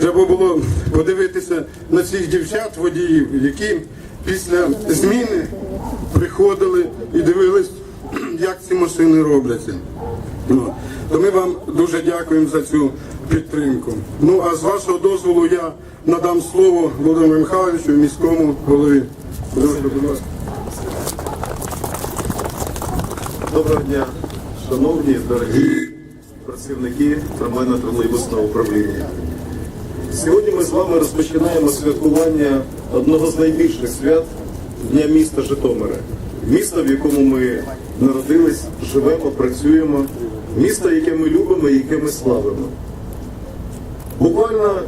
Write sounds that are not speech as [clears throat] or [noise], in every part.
Треба було подивитися на цих дівчат, водіїв, які після зміни приходили і дивились, [clears throat] як ці машини робляться. Ну, то ми вам дуже дякуємо за цю підтримку. Ну а з вашого дозволу я надам слово Володимиру Михайловичу, міському голові. Доброго дня, шановні, дорогі працівники трамвайно-тролейбусного управління. Сьогодні ми з вами розпочинаємо святкування одного з найбільших свят Дня міста Житомира. Міста, в якому ми народились, живемо, працюємо, місто, яке ми любимо і яке ми славимо. Буквально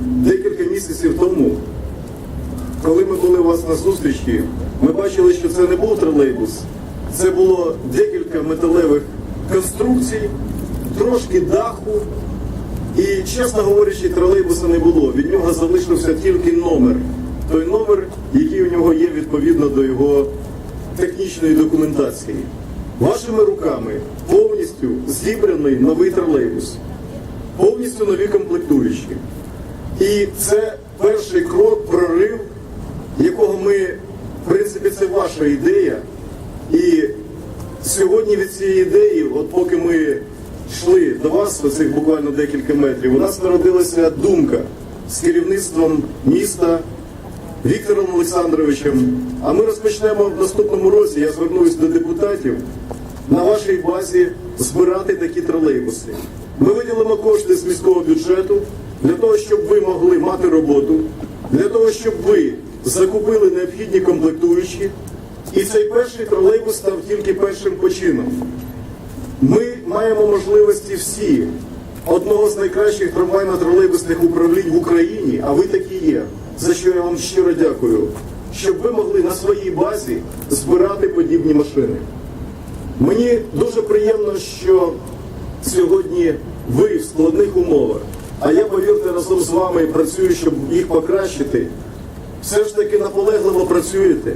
декілька місяців тому коли ми були у вас на зустрічі, ми бачили, що це не був тролейбус, це було декілька металевих конструкцій, трошки даху. І, чесно говорячи, тролейбуса не було. Від нього залишився тільки номер. Той номер, який у нього є відповідно до його технічної документації. Вашими руками повністю зібраний новий тролейбус, повністю нові комплектуючі. І це перший крок, прорив, якого ми, в принципі, це ваша ідея. І сьогодні від цієї ідеї, от поки ми йшли до вас, оцих буквально декілька метрів, у нас народилася думка з керівництвом міста Віктором Олександровичем. А ми розпочнемо в наступному році. Я звернусь до депутатів на вашій базі збирати такі тролейбуси. Ми виділимо кошти з міського бюджету для того, щоб ви могли мати роботу, для того, щоб ви закупили необхідні комплектуючі. І цей перший тролейбус став тільки першим почином. Ми маємо можливості всі одного з найкращих трамвайно-тролейбусних управлінь в Україні, а ви такі є. За що я вам щиро дякую, щоб ви могли на своїй базі збирати подібні машини. Мені дуже приємно, що сьогодні ви в складних умовах, а я повірте разом з вами працюю, щоб їх покращити. Все ж таки наполегливо працюєте.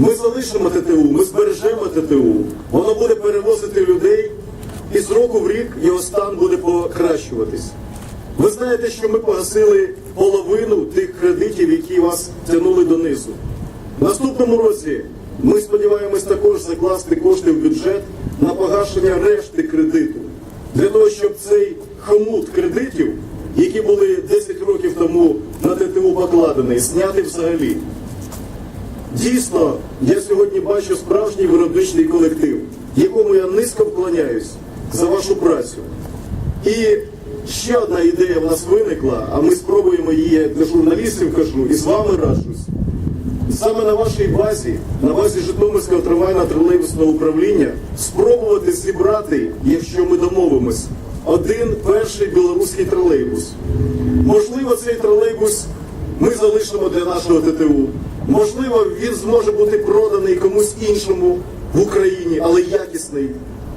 Ми залишимо ТТУ, ми збережемо ТТУ, воно буде перевозити людей, і з року в рік його стан буде покращуватись. Ви знаєте, що ми погасили половину тих кредитів, які вас тягнули донизу. В наступному році ми сподіваємось також закласти кошти в бюджет на погашення решти кредиту, для того, щоб цей хомут кредитів, які були 10 років тому на ТТУ покладений, зняти взагалі. Дійсно, я сьогодні бачу справжній виробничий колектив, якому я низько вклоняюсь за вашу працю. І ще одна ідея в нас виникла, а ми спробуємо її я для журналістів кажу і з вами раджусь. Саме на вашій базі, на базі Житомирського трамвайно-тролейбусного управління, спробувати зібрати, якщо ми домовимось, один перший білоруський тролейбус. Можливо, цей тролейбус ми залишимо для нашого ТТУ. Можливо, він зможе бути проданий комусь іншому в Україні, але якісний.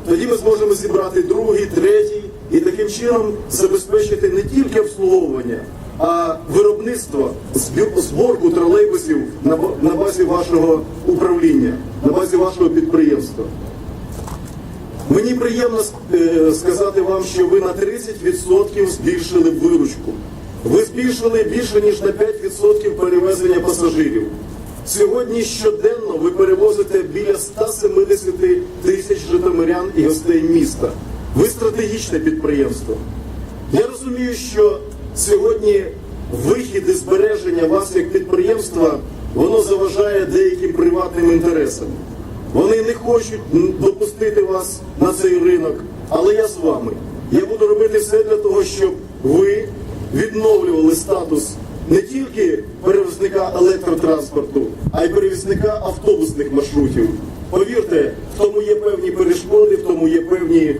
Тоді ми зможемо зібрати другий, третій і таким чином забезпечити не тільки обслуговування, а виробництво зборку тролейбусів на базі вашого управління, на базі вашого підприємства. Мені приємно е, сказати вам, що ви на 30% збільшили виручку. Ви збільшили більше ніж на 5% перевезення пасажирів. Сьогодні щоденно ви перевозите біля 170 тисяч житомирян і гостей міста. Ви стратегічне підприємство. Я розумію, що сьогодні вихід і збереження вас як підприємства воно заважає деяким приватним інтересам. Вони не хочуть допустити вас на цей ринок, але я з вами. Я буду робити все для того, щоб ви відновлювали статус не тільки перевізника електротранспорту, а й перевізника автобусних маршрутів. Повірте, в тому є певні перешкоди, в тому є певні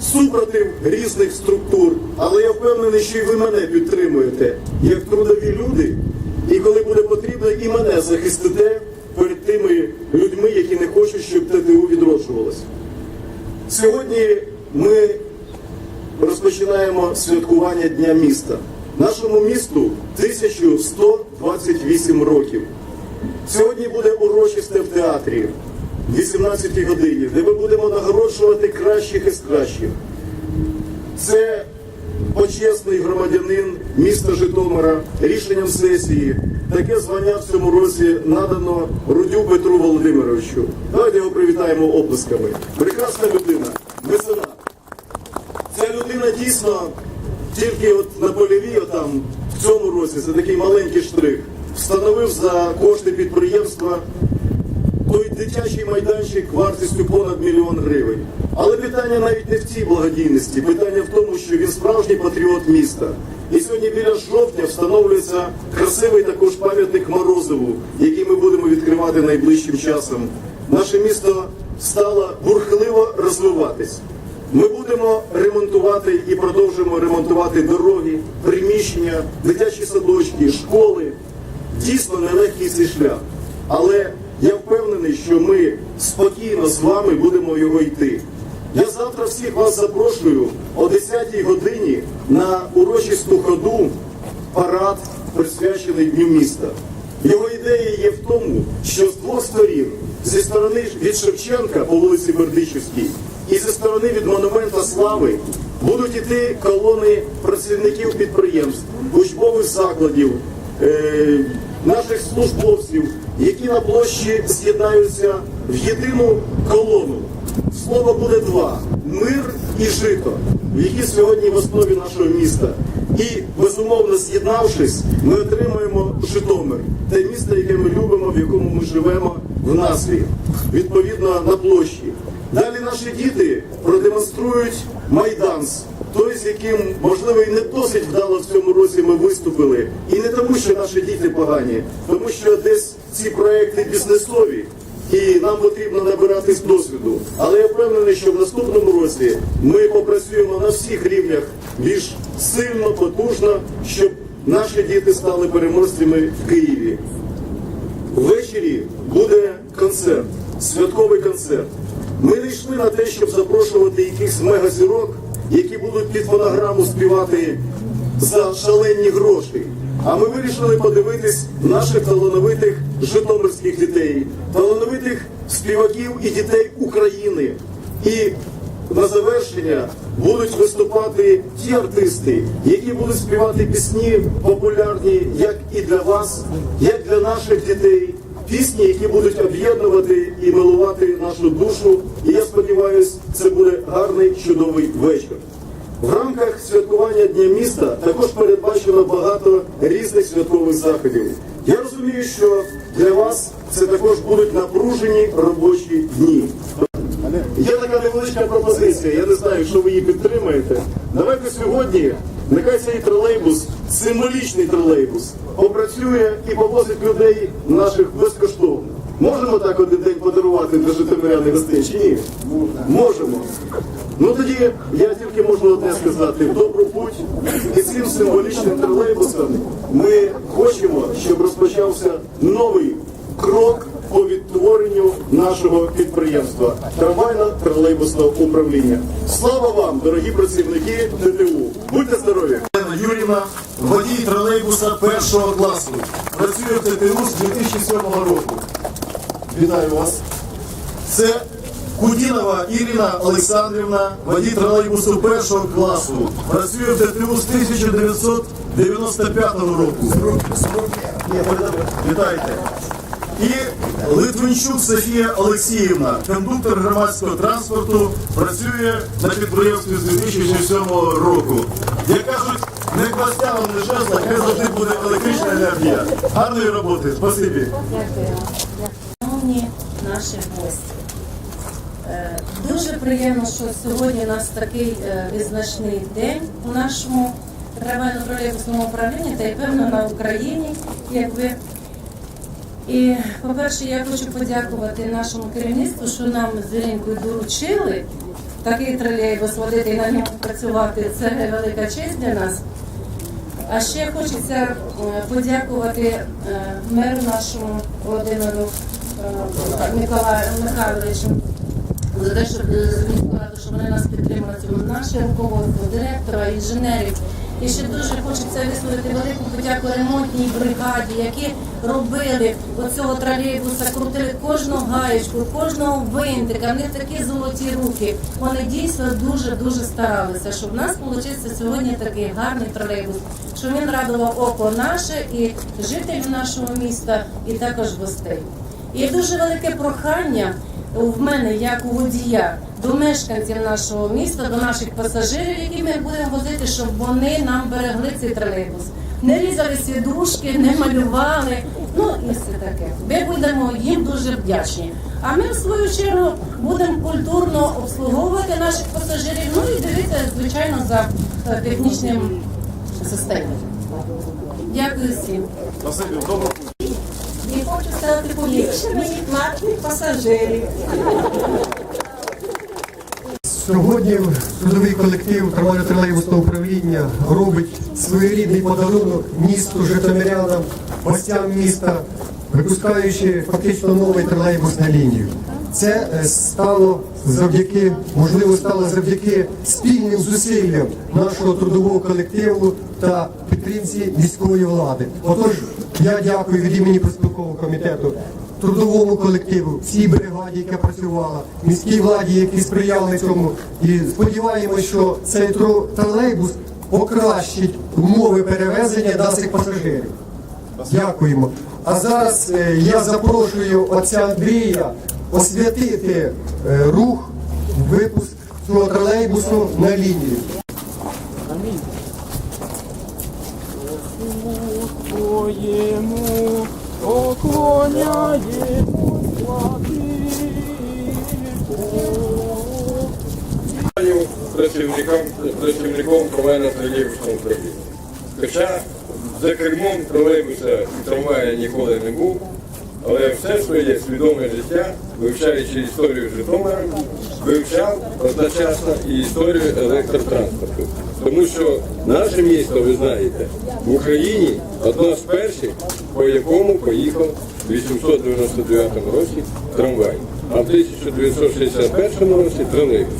супротив різних структур, але я впевнений, що і ви мене підтримуєте як трудові люди, і коли буде потрібно, і мене захистите перед тими людьми, які не хочуть, щоб ТТУ відроджувалося. Сьогодні ми розпочинаємо святкування Дня міста. Нашому місту 1128 років. Сьогодні буде урочисте в театрі в 18 годині, де ми будемо нагороджувати кращих із кращих. Це почесний громадянин міста Житомира рішенням сесії. Таке звання в цьому році надано Рудю Петру Володимировичу. Давайте його привітаємо оплесками. Прекрасна людина, меценат. Ця людина дійсно тільки от на польовій, отам, в цьому році, це такий маленький штрих, встановив за кошти підприємства той дитячий майданчик вартістю понад мільйон гривень. Але питання навіть не в цій благодійності, питання в тому, що він справжній патріот міста. І сьогодні біля жовтня встановлюється красивий також пам'ятник Морозову, який ми будемо відкривати найближчим часом. Наше місто стало бурхливо розвиватись. Ми будемо ремонтувати і продовжуємо ремонтувати дороги, приміщення, дитячі садочки, школи. Дійсно нелегкий цей шлях. Але я впевнений, що ми спокійно з вами будемо його йти. Я завтра всіх вас запрошую о 10-й годині на урочисту ходу парад, присвячений Дню міста. Його ідея є в тому, що з двох сторін, зі сторони від Шевченка по вулиці Бердичівській і зі сторони від монумента слави будуть іти колони працівників підприємств, учбових закладів, е, наших службовців, які на площі з'єднаються в єдину колону. Слово буде два: мир і жито, які сьогодні в основі нашого міста. І безумовно з'єднавшись, ми отримаємо Житомир, те місто, яке ми любимо, в якому ми живемо в назві, відповідно на площі. Далі наші діти продемонструють майданс, той, з яким, можливо, і не досить вдало в цьому році ми виступили. І не тому, що наші діти погані, тому що десь ці проекти бізнесові. І нам потрібно набиратись досвіду. Але я впевнений, що в наступному році ми попрацюємо на всіх рівнях більш сильно, потужно, щоб наші діти стали переможцями в Києві. Ввечері буде концерт, святковий концерт. Ми не йшли на те, щоб запрошувати якихось мегазірок, які будуть під фонограму співати за шалені гроші. А ми вирішили подивитись наших талановитих житомирських дітей, талановитих співаків і дітей України. І на завершення будуть виступати ті артисти, які будуть співати пісні популярні як і для вас, як для наших дітей. Пісні, які будуть об'єднувати і милувати нашу душу. І я сподіваюся, це буде гарний чудовий вечір. В рамках святкування Дня міста також передбачено багато різних святкових заходів. Я розумію, що для вас це також будуть напружені робочі дні. Є така невеличка пропозиція, я не знаю, що ви її підтримаєте. Давайте сьогодні, нехай цей тролейбус, символічний тролейбус, попрацює і повозить людей наших безкоштовно. Можемо так один день подарувати для житомиряни гостей чи ні? Можемо. Ну тоді я тільки можу одне сказати: добру путь і цим символічним тролейбусом ми хочемо, щоб розпочався новий крок по відтворенню нашого підприємства трамвайно-тролейбусного управління. Слава вам, дорогі працівники ТТУ! Будьте здорові! Олена Юрівна, водій тролейбуса першого класу. Працює в ТТУ з 2007 року. Вітаю вас. Це Кудінова Ірина Олександрівна, водій тролейбусу першого класу. Працює в ТТУ з 1995 року. Вітайте. І Литвинчук Софія Олексіївна, кондуктор громадського транспорту, працює на підприємстві з 2007 року. Як кажуть, не хвостяном, не жезлом, хай завжди буде електрична енергія. Гарної роботи, спасибі. Шановні наші гості. Е, Дуже приємно, що сьогодні у нас такий е, відзначний день у нашому трамвайно-тролейбусному управлінні та й певно на Україні, як ви. І, по-перше, я хочу подякувати нашому керівництву, що нам з Віренькою доручили такий тролейбус водити і на ньому працювати. Це велика честь для нас. А ще хочеться е, подякувати е, меру нашому Володимиру е, Миколаю Михайловичу за те, що що вони нас підтримали наше руководство, директора, інженерів. І ще дуже хочеться висловити велику подяку ремонтній бригаді, які робили оцього тролейбуса, крутили кожну гаєчку, кожного винтика. В них такі золоті руки. Вони дійсно дуже дуже старалися, щоб в нас вийшов сьогодні такий гарний тролейбус, щоб він радував око наше і жителів нашого міста, і також гостей. І дуже велике прохання в мене, як у водія, до мешканців нашого міста, до наших пасажирів, які ми будемо возити, щоб вони нам берегли цей тролейбус. Не різали сідушки, не малювали. Ну і все таке. Ми будемо їм дуже вдячні. А ми, в свою чергу, будемо культурно обслуговувати наших пасажирів. Ну і дивитися, звичайно, за е, технічним системою. Дякую всім. І хочу сказати поліпшення. платних пасажирів. Сьогодні трудовий колектив трамвайно-тролейбусного управління робить своєрідний подарунок місту, житомирянам, гостям міста, випускаючи фактично новий тролейбус на лінію. Це е, стало завдяки, можливо, стало завдяки спільним зусиллям нашого трудового колективу та підтримці міської влади. Отож, я дякую від імені проспілкового комітету трудовому колективу, всій бригаді, яка працювала, міській владі, які сприяли цьому. І сподіваємося, що цей тролейбус покращить умови перевезення наших пасажирів. Дякуємо. А зараз е, я запрошую отця Андрія освятити е, рух, випуск цього тролейбусу на лінію. Твоєму поклоняємо працівникам, працівником трамвайно тролейбусного управління. Хоча за кермом тролейбуса і трамвая ніколи не був, але все своє свідоме життя, вивчаючи історію Житомира, вивчав одночасно і історію електротранспорту. Тому що наше місто, ви знаєте, в Україні одно з перших, по якому поїхав в 899 році трамвай, а в 1961 році тролейбус.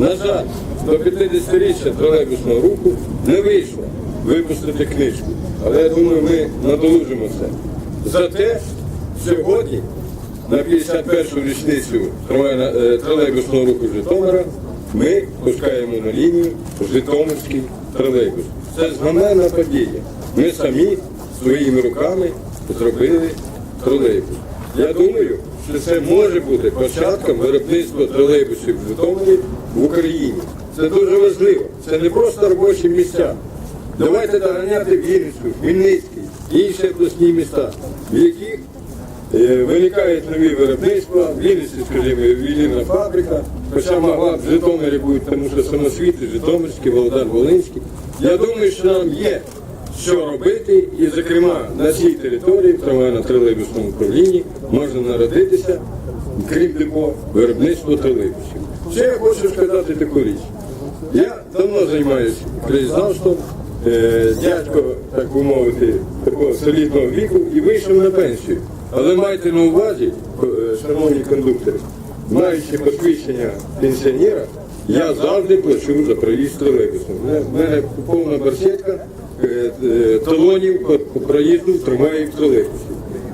На жаль, до 50-річчя тролейбусного руху не вийшло випустити книжку. Але я думаю, ми надолужимо. Зате сьогодні, на 51-ю річницю е, тролейбусного руху Житомира, ми пускаємо на лінію Житомирський тролейбус. Це знаменна подія. Ми самі своїми руками зробили тролейбус. Я думаю, що це може бути початком виробництва тролейбусів в Житомирі в Україні. Це дуже важливо. Це не просто робочі місця. Давайте доганяти Вінницьку, Хмельницький, інші обласні міста, в яких е, виникають нові виробництва. В Вінниці, скажімо, віліна фабрика, хоча могла в Житомирі бути, тому що самосвіти Житомирський, Володар Волинський. Я думаю, що нам є що робити, і, зокрема, на цій території, в трамвайно-тролейбусному управлінні, можна народитися, крім депо, виробництво тролейбусів. Ще я хочу сказати таку річ. Я давно займаюся краєзнавством, е, дядько, так би мовити, такого солідного віку і вийшов на пенсію. Але майте на увазі, е, шановні кондуктори, маючи посвідчення пенсіонера, я завжди плачу за проїзд тролейбусом. У мене- повна барсетка талонів по- по проїзду тримає в тролейбусі.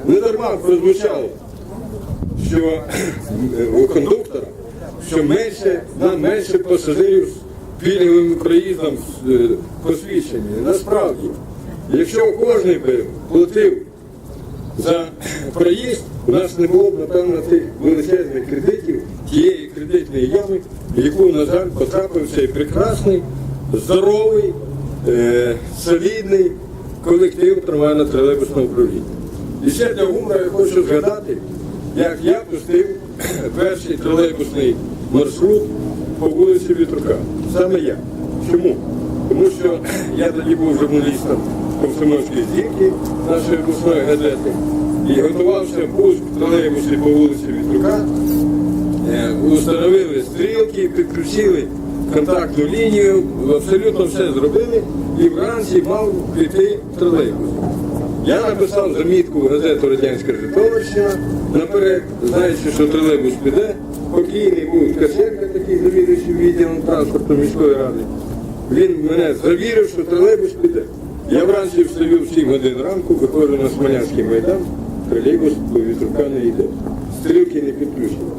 Не дарма прозвучало що е, у кондуктора, що менше, нам менше пасажирів з пільговим проїздом з е, посвідчення. Насправді, якщо кожен би платив за проїзд, у нас не було б, напевно, тих величезних кредитів, тієї кредитної ями, в яку, на жаль, потрапив цей прекрасний, здоровий, е, солідний колектив трамвайно-тролейбусного управління. І ще для гумора я хочу згадати, як я пустив [clears throat] перший тролейбусний маршрут по вулиці Вітрука. Саме я. Чому? Тому що [clears throat] я тоді був журналістом Комсомольської зірки нашої обласної газети і готувався пуск тролейбусів по вулиці Вітрука. Е, Установили стрілки, підключили контактну лінію, абсолютно все зробили і вранці мав піти тролейбус. Я написав замітку в газету Радянська Житомирщина наперед, знаючи, що тролейбус піде, покійний був Ткаченко, такий завідуючий відділом транспорту міської ради. він мене завірив, що тролейбус піде. Я вранці встаю в 7 годин ранку, виходжу на Смолянський майдан, тролейбус по вітрука не йде. Стрілки не підключені.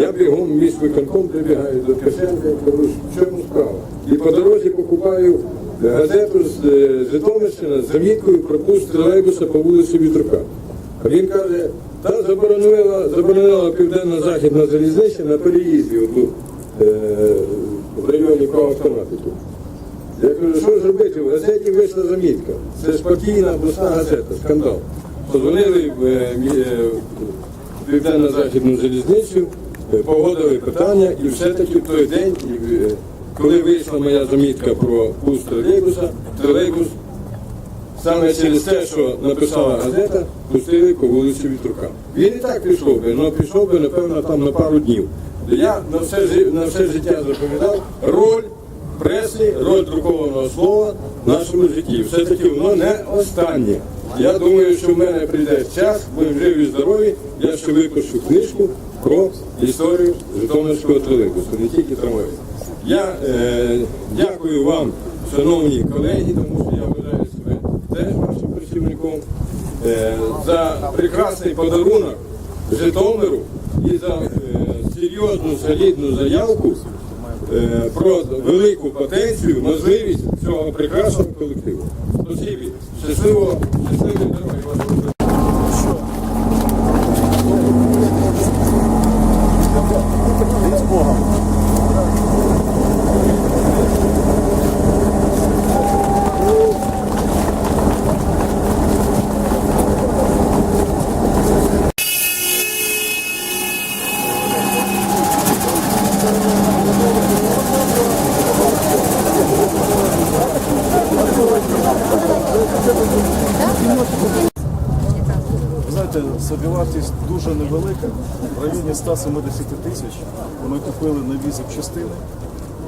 Я бігом в виконком прибігаю до Ткаченка і кажу, в чому справа. І по дорозі покупаю газету з е, Житомирщина з заміткою про пуст тролейбуса по вулиці Вітрука. Він каже, та заборонила, заборонила південно-західна залізниця на переїзді отут, е, в районі автоматики. Я кажу, що зробити? В газеті вийшла замітка. Це спокійна обласна газета, скандал. Позвонили в е, е, в південно-західну залізницю, е, погодили питання, і все-таки в той день, е, коли вийшла моя замітка про пуст тролейбуса, тролейбус саме через те, що написала газета, пустили по вулиці Вітрука. Він і так пішов би, але пішов би, напевно, там на пару днів. Я на все, на все життя запам'ятав роль преси, роль друкованого слова в нашому житті. Все-таки воно не останнє. Я думаю, що в мене прийде час, будемо живі і здорові, я ще випишу книжку про історію Житомирського тролейбусу, не тільки трамваю. Я е, дякую вам, шановні колеги, тому що я вважаю себе теж вашим працівником, е, за прекрасний подарунок Житомиру і за е, серйозну солідну заявку е, про велику потенцію, можливість цього прекрасного колективу. Спасибі. Щасливо, щасливої дороги вашого. Ви знаєте, собівартість дуже невелика, в районі 170 тисяч. Ми купили нові запчастини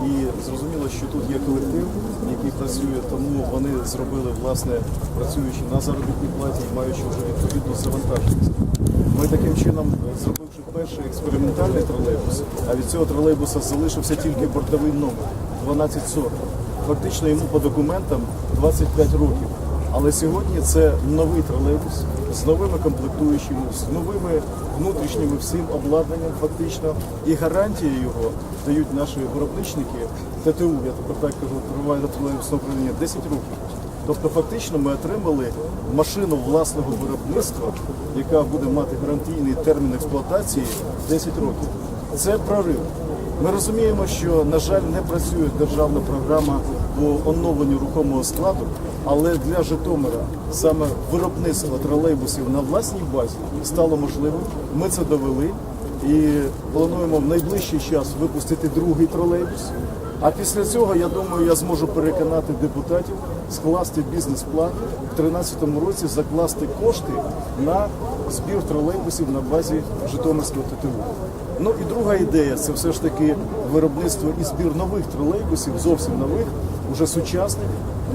і зрозуміло, що тут є колектив, який працює, тому вони зробили, власне, працюючи на заробітній платі маючи вже відповідну завантаженість. Ми таким чином, зробивши перший експериментальний тролейбус, а від цього тролейбуса залишився тільки бортовий номер 1240. Фактично йому по документам 25 років. Але сьогодні це новий тролейбус з новими комплектуючими, з новими внутрішніми всім обладнанням, фактично, і гарантії його дають наші виробничники ТТУ, я тепер так кажу, провайдер тролейбусного управління 10 років. Тобто, фактично, ми отримали машину власного виробництва, яка буде мати гарантійний термін експлуатації 10 років. Це прорив. Ми розуміємо, що, на жаль, не працює державна програма по оновленню рухомого складу, але для Житомира саме виробництво тролейбусів на власній базі стало можливим. Ми це довели і плануємо в найближчий час випустити другий тролейбус. А після цього, я думаю, я зможу переконати депутатів скласти бізнес-план в 2013 році, закласти кошти на збір тролейбусів на базі Житомирського ТТУ. Ну і друга ідея це все ж таки виробництво і збір нових тролейбусів, зовсім нових, уже сучасних,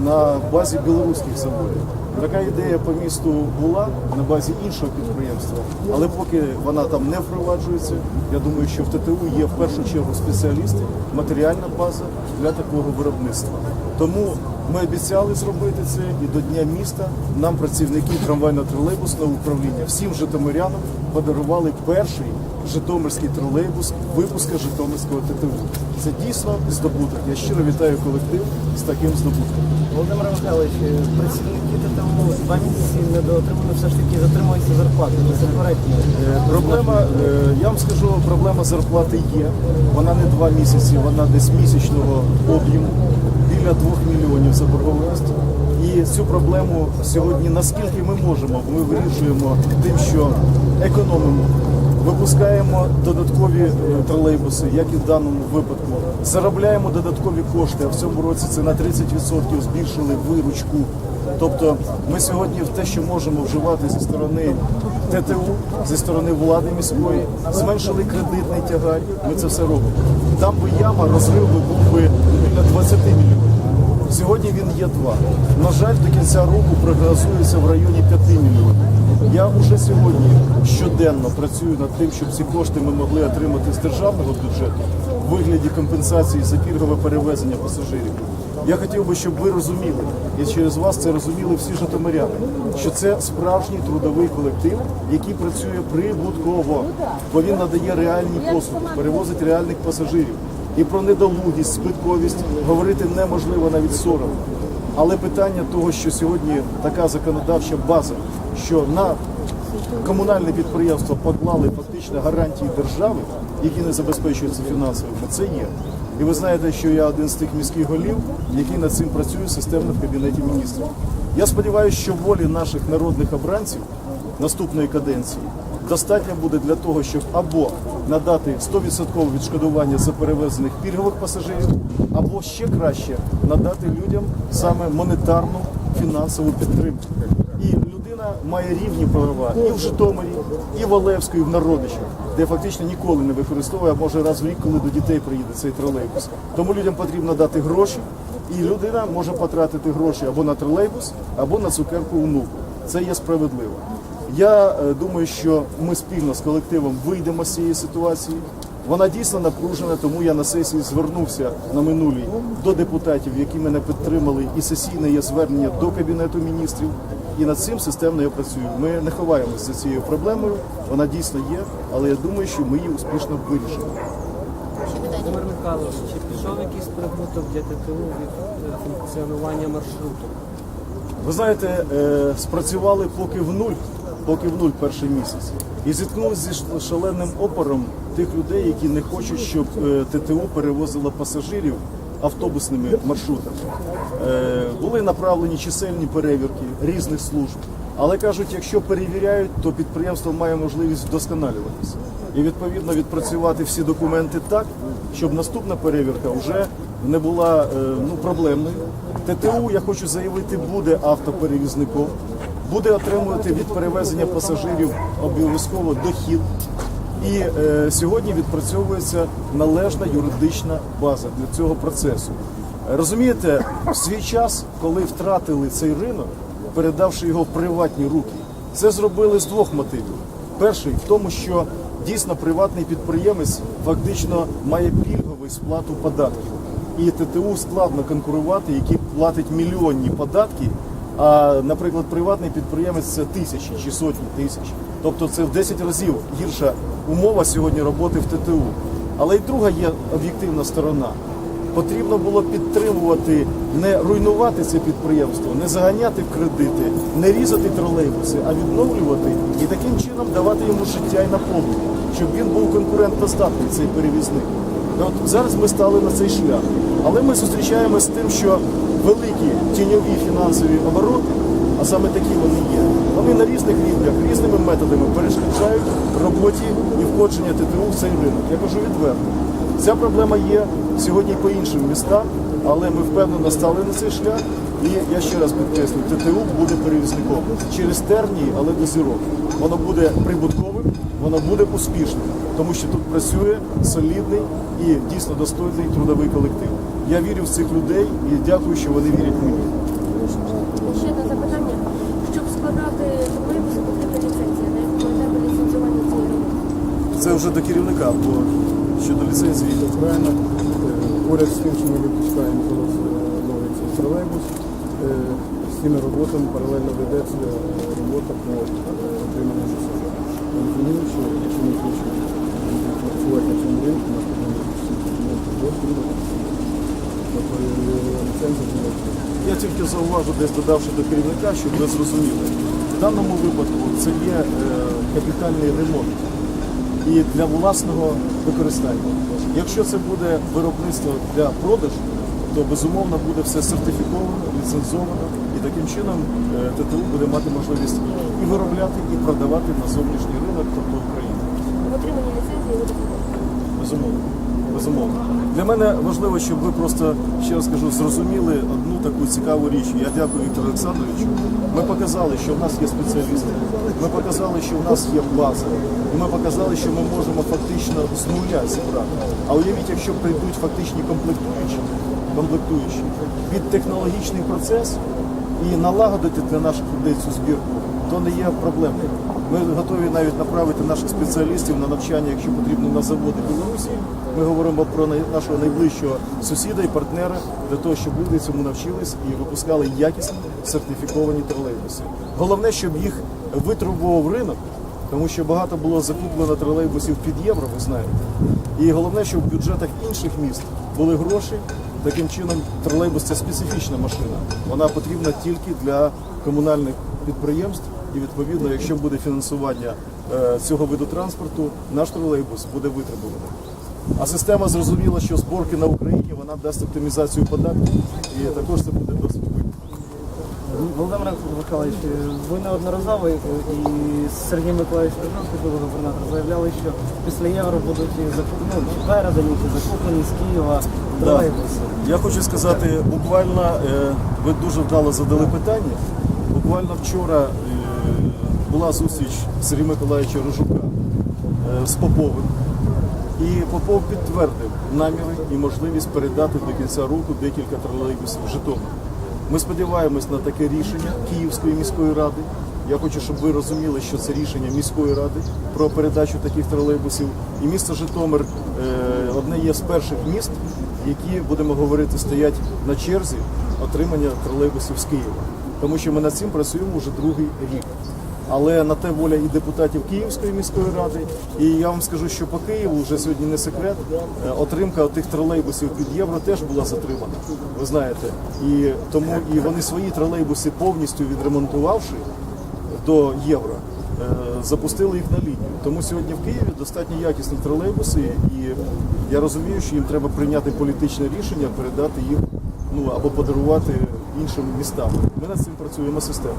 на базі білоруських заводів. Така ідея по місту була на базі іншого підприємства, але поки вона там не впроваджується, я думаю, що в ТТУ є в першу чергу спеціалісти, матеріальна база для такого виробництва. Тому ми обіцяли зробити це і до Дня міста нам працівники трамвайно-тролейбусного управління всім житомирянам подарували перший житомирський тролейбус випуска Житомирського ТТУ. Це дійсно здобуток. Я щиро вітаю колектив з таким здобутком. Володимир Михайлович, працівники ТТУ два місяці не доотримали все ж таки затримуються зарплати. Е, Проблема, е, я вам скажу, проблема зарплати є. Вона не два місяці, вона десь місячного об'єму, біля двох мільйонів заборгованості. І цю проблему сьогодні, наскільки ми можемо, ми вирішуємо тим, що економимо. Випускаємо додаткові е, тролейбуси, як і в даному випадку. Заробляємо додаткові кошти, а в цьому році це на 30% збільшили виручку. Тобто ми сьогодні в те, що можемо вживати зі сторони ТТУ, зі сторони влади міської, зменшили кредитний тягар. Ми це все робимо. Там би яма, розрив би був би біля 20 мільйонів. Сьогодні він є два. На жаль, до кінця року прогнозується в районі 5 мільйонів. Я вже сьогодні щоденно працюю над тим, щоб ці кошти ми могли отримати з державного бюджету в вигляді компенсації за пільгове перевезення пасажирів. Я хотів би, щоб ви розуміли, і через вас це розуміли всі житомиряни, що це справжній трудовий колектив, який працює прибутково, бо він надає реальні послуги, перевозить реальних пасажирів. І про недолугість, збитковість говорити неможливо навіть соромно. Але питання того, що сьогодні така законодавча база, що на комунальне підприємство поклали фактично гарантії держави, які не забезпечуються фінансовими, це є. І ви знаєте, що я один з тих міських голів, який над цим працює системно в кабінеті міністрів. Я сподіваюся, що волі наших народних обранців наступної каденції достатньо буде для того, щоб або надати 100% відшкодування за перевезених пільгових пасажирів, або ще краще надати людям саме монетарну фінансову підтримку. І людина має рівні права і в Житомирі, і в Олевську, і в Народичах, де фактично ніколи не використовує, а може раз в рік, коли до дітей приїде цей тролейбус. Тому людям потрібно дати гроші, і людина може потратити гроші або на тролейбус, або на цукерку онуку. Це є справедливо. Я е, думаю, що ми спільно з колективом вийдемо з цієї ситуації. Вона дійсно напружена, тому я на сесії звернувся на минулій до депутатів, які мене підтримали, і сесійне є звернення до кабінету міністрів. І над цим системно я працюю. Ми не ховаємося за цією проблемою. Вона дійсно є, але я думаю, що ми її успішно вирішимо. Володимир Михайлович, чи пішов якийсь прибуток для ТТУ від е, функціонування маршруту? Ви знаєте, е, спрацювали поки в нуль, поки в нуль перший місяць. І зіткнулися зі шаленим опором тих людей, які не хочуть, щоб е, ТТУ перевозило пасажирів автобусними маршрутами. Е, Були направлені чисельні перевірки різних служб. Але кажуть, якщо перевіряють, то підприємство має можливість вдосконалюватися. І відповідно відпрацювати всі документи так, щоб наступна перевірка вже не була е, ну, проблемною. ТТУ, я хочу заявити, буде автоперевізником, буде отримувати від перевезення пасажирів обов'язково дохід. І е, сьогодні відпрацьовується належна юридична база для цього процесу. Розумієте, в свій час, коли втратили цей ринок, передавши його в приватні руки, це зробили з двох мотивів. Перший в тому, що дійсно приватний підприємець фактично має пільгову сплату податків. І ТТУ складно конкурувати, який платить мільйонні податки. А, наприклад, приватний підприємець це тисячі чи сотні тисяч. Тобто це в 10 разів гірша умова сьогодні роботи в ТТУ. Але й друга є об'єктивна сторона. Потрібно було підтримувати, не руйнувати це підприємство, не заганяти в кредити, не різати тролейбуси, а відновлювати і таким чином давати йому життя і наповнення, щоб він був конкурентоздатний, цей перевізник. І От зараз ми стали на цей шлях. Але ми зустрічаємося з тим, що великі тіньові фінансові обороти, а саме такі вони є, вони на різних рівнях, різними методами перешкоджають роботі і входження ТТУ в цей ринок. Я кажу відверто. Ця проблема є сьогодні по іншим містам, але ми впевнено стали на цей шлях. І я ще раз підкреслю, ТТУ буде перевізником через тернії, але до зірок. Воно буде прибутковим, воно буде успішним, тому що тут працює солідний і дійсно достойний трудовий колектив. Я вірю в цих людей і дякую, що вони вірять мені. Ще одне запитання. Щоб складати тролейбуси, потрібна ліцензія. На якому етапі ліцензування цієї роботи? Це вже до керівника, бо щодо ліцензії. Правильно, Е, поряд з тим, що ми випускаємо зараз е, новий цей тролейбус, е, з цими роботами паралельно ведеться е, робота по отриманню ліцензії. Я розумію, що якщо ми хочемо працювати на цьому ринку, у нас повинні Я тільки зауважу, десь додавши до керівника, щоб ви зрозуміли. В даному випадку це є е, капітальний ремонт і для власного використання. Якщо це буде виробництво для продажу, то безумовно буде все сертифіковано, ліцензовано, і таким чином е, ТТУ буде мати можливість і виробляти, і продавати на зовнішній ринок, тобто Україну. В отриманні ліцензії. Безумовно. Безумовно. Для мене важливо, щоб ви просто ще раз кажу, зрозуміли одну таку цікаву річ. Я дякую Віктору Олександровичу. Ми показали, що в нас є спеціалісти. Ми показали, що в нас є база. І ми показали, що ми можемо фактично з нуля зібрати. А уявіть, якщо прийдуть фактичні комплектуючі, комплектуючі під технологічний процес і налагодити для наших людей цю збірку, то не є проблемою. Ми готові навіть направити наших спеціалістів на навчання, якщо потрібно, на заводи Білорусі. Ми говоримо про нашого найближчого сусіда і партнера для того, щоб люди цьому навчились і випускали якісні сертифіковані тролейбуси. Головне, щоб їх витребував ринок, тому що багато було закуплено тролейбусів під євро, ви знаєте. І головне, щоб в бюджетах інших міст були гроші. Таким чином, тролейбус це специфічна машина. Вона потрібна тільки для комунальних підприємств. І відповідно, якщо буде фінансування е, цього виду транспорту, наш тролейбус буде витребуваний. А система зрозуміла, що зборки на Україні вона дасть оптимізацію податків, і також це буде досить вигідно. Володимир Михайлович, ви неодноразово і Сергій Миколаївич Рожанський, коли губернатор, заявляли, що після євро будуть ну, передані, чи закуплені з Києва тролейбуси. Я хочу сказати, буквально е, ви дуже вдало задали питання. Буквально вчора е, була зустріч Сергія Миколаївича Рожука е, з Поповим. І Попов підтвердив наміри і можливість передати до кінця року декілька тролейбусів Житомир. Ми сподіваємось на таке рішення Київської міської ради. Я хочу, щоб ви розуміли, що це рішення міської ради про передачу таких тролейбусів. І місто Житомир е, одне є з перших міст, які будемо говорити стоять на черзі отримання тролейбусів з Києва. Тому що ми над цим працюємо вже другий рік. Але на те воля і депутатів Київської міської ради. І я вам скажу, що по Києву вже сьогодні не секрет. е, Отримка тих тролейбусів під євро теж була затримана. Ви знаєте, і тому і вони свої тролейбуси повністю відремонтувавши до євро, запустили їх на лінію. Тому сьогодні в Києві достатньо якісні тролейбуси, і я розумію, що їм треба прийняти політичне рішення, передати їх ну або подарувати іншим містам. Ми над цим працюємо системно.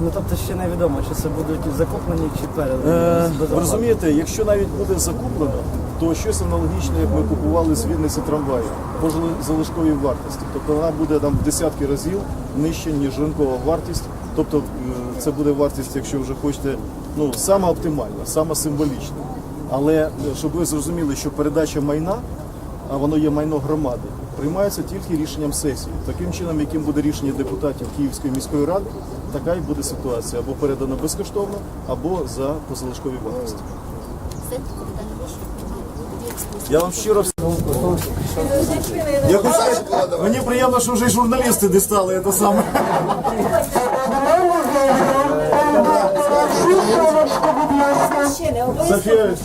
Ну тобто ще невідомо, чи це будуть закуплені, чи передані. Е, ви розумієте, якщо навіть буде закуплено, то щось аналогічне, як ми купували з Вінниці трамваї по залишковій вартості. Тобто вона буде там в десятки разів нижче, ніж ринкова вартість. Тобто е, це буде вартість, якщо вже хочете, ну сама оптимальна, сама символічна. Але е, щоб ви зрозуміли, що передача майна, а воно є майно громади, приймається тільки рішенням сесії. Таким чином, яким буде рішення депутатів Київської міської ради, така і буде ситуація або передана безкоштовно, або за позалишкові вартості. Я вам щиро я мені приємно, що вже й журналісти дістали це саме. Софія,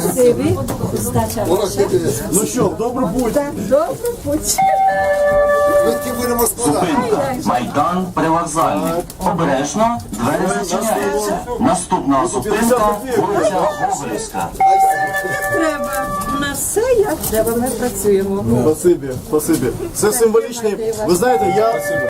Спасибі. Здача ваша. ну що, добре будь. Добре, будь. Зупинка. Майдан Привокзальний. Обережно, двері зачиняються. Наступна зупинка вулиця Гоголівська. Треба. на все як треба, ми працюємо. Спасибі, спасибі. Це символічний. Ви знаєте, я